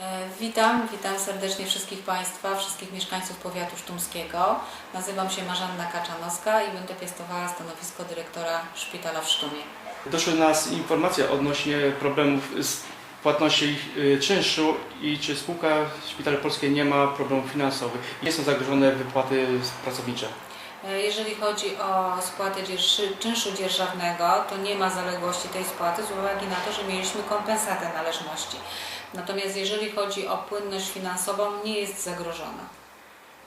E, Witam, witam serdecznie wszystkich Państwa, wszystkich mieszkańców powiatu sztumskiego. Nazywam się Marzanna Kaczanowska i będę piastowała stanowisko dyrektora szpitala w Sztumie. Doszły do nas informacje odnośnie problemów z płatności y, czynszu i czy spółka Szpitale Polskie nie ma problemów finansowych. Nie są zagrożone wypłaty pracownicze. E, Jeżeli chodzi o spłatę czynszu dzierżawnego, to nie ma zaległości tej spłaty z uwagi na to, że mieliśmy kompensatę należności. Natomiast jeżeli chodzi o płynność finansową, nie jest zagrożona.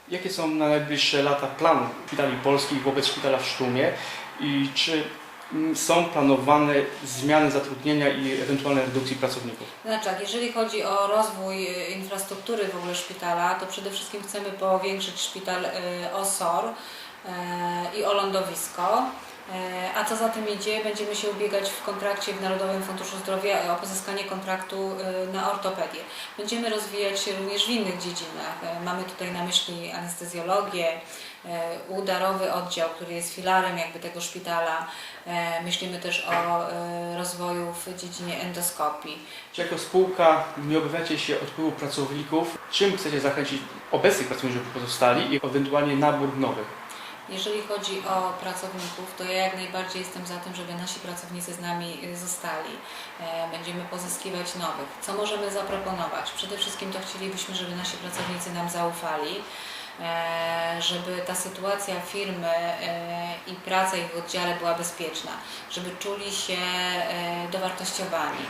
Jakie są na najbliższe lata plany Szpitali Polskich wobec Szpitala w Sztumie i czy mm, są planowane zmiany zatrudnienia i ewentualne redukcji pracowników? Znaczy, tak, jeżeli chodzi o rozwój e, infrastruktury w ogóle szpitala, to przede wszystkim chcemy powiększyć szpital e, o SOR e, i o lądowisko. E, A co za tym idzie, będziemy się ubiegać w kontrakcie w Narodowym Funduszu Zdrowia o pozyskanie kontraktu e, na ortopedię. Będziemy rozwijać się również w innych dziedzinach. E, Mamy tutaj na myśli anestezjologię, udarowy oddział, który jest filarem jakby tego szpitala. Myślimy też o rozwoju w dziedzinie endoskopii. Czy jako spółka nie obawiacie się odpływu pracowników? Czym chcecie zachęcić obecnych pracowników, żeby pozostali i ewentualnie nabór nowych? Jeżeli chodzi o pracowników, to ja jak najbardziej jestem za tym, żeby nasi pracownicy z nami y, zostali. E, Będziemy pozyskiwać nowych. Co możemy zaproponować? Przede wszystkim to chcielibyśmy, żeby nasi pracownicy nam zaufali, e, żeby ta sytuacja firmy e, i praca ich w oddziale była bezpieczna, żeby czuli się dowartościowani,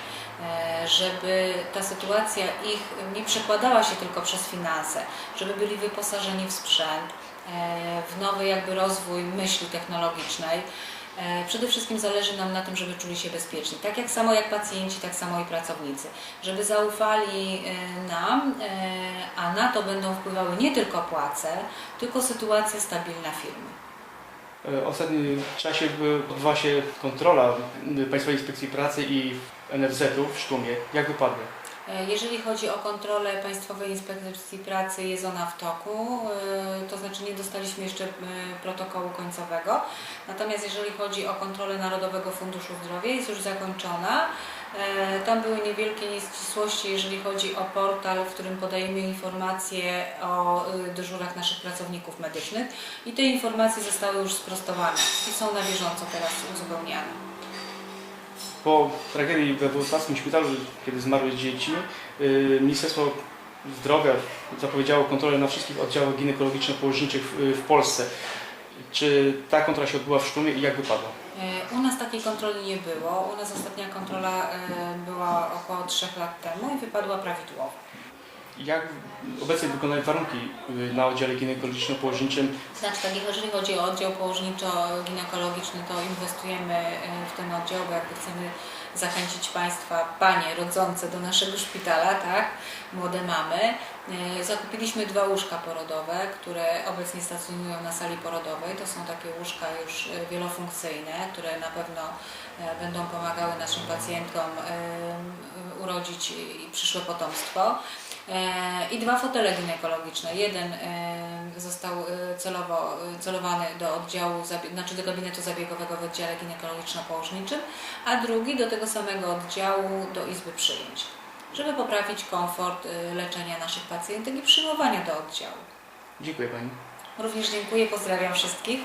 żeby ta sytuacja ich nie przekładała się tylko przez finanse, żeby byli wyposażeni w sprzęt, w nowy jakby rozwój myśli technologicznej. E, Przede wszystkim zależy nam na tym, żeby czuli się bezpieczni. Tak jak samo jak pacjenci, tak samo i pracownicy. Żeby zaufali e, nam, e, a na to będą wpływały nie tylko płace, tylko sytuacja stabilna firmy. E, W ostatnim czasie odbywa się kontrola Państwowej Inspekcji Pracy i NFZ-u w Sztumie. Jak wypadły? E, Jeżeli chodzi o kontrolę Państwowej Inspekcji Pracy, jest ona w toku, e, to znaczy nie dostaliśmy jeszcze e, protokołu końcowego. Natomiast jeżeli chodzi o kontrolę Narodowego Funduszu Zdrowia, jest już zakończona. Tam były niewielkie nieścisłości, jeżeli chodzi o portal, w którym podajemy informacje o dyżurach naszych pracowników medycznych i te informacje zostały już sprostowane i są na bieżąco teraz uzupełniane. Po tragedii we włocławskim szpitalu, kiedy zmarły dzieci, y, Ministerstwo Zdrowia zapowiedziało kontrolę na wszystkich oddziałach ginekologiczno-położniczych w, Polsce. Czy ta kontrola się odbyła w Sztumie i jak wypadła? E, U nas takiej kontroli nie było. U nas ostatnia kontrola e, była około 3 lat temu i wypadła prawidłowo. Jak obecnie wyglądają warunki y, na oddziale ginekologiczno-położniczym? Znaczy, tak, jeżeli chodzi o oddział położniczo-ginekologiczny, to inwestujemy e, w ten oddział, bo jakby chcemy zachęcić Państwa, Panie rodzące do naszego szpitala, tak, młode mamy. E, Zakupiliśmy dwa łóżka porodowe, które obecnie stacjonują na sali porodowej. To są takie łóżka już wielofunkcyjne, które na pewno będą pomagały naszym pacjentom e, urodzić przyszłe potomstwo. E, i dwa fotele ginekologiczne. Jeden e, został e, celowo, celowany do oddziału, znaczy do gabinetu zabiegowego w oddziale ginekologiczno-położniczym, a drugi do tego samego oddziału do izby przyjęć, żeby poprawić komfort leczenia naszych pacjentek i przyjmowania do oddziału. Dziękuję Pani. Również dziękuję, pozdrawiam wszystkich.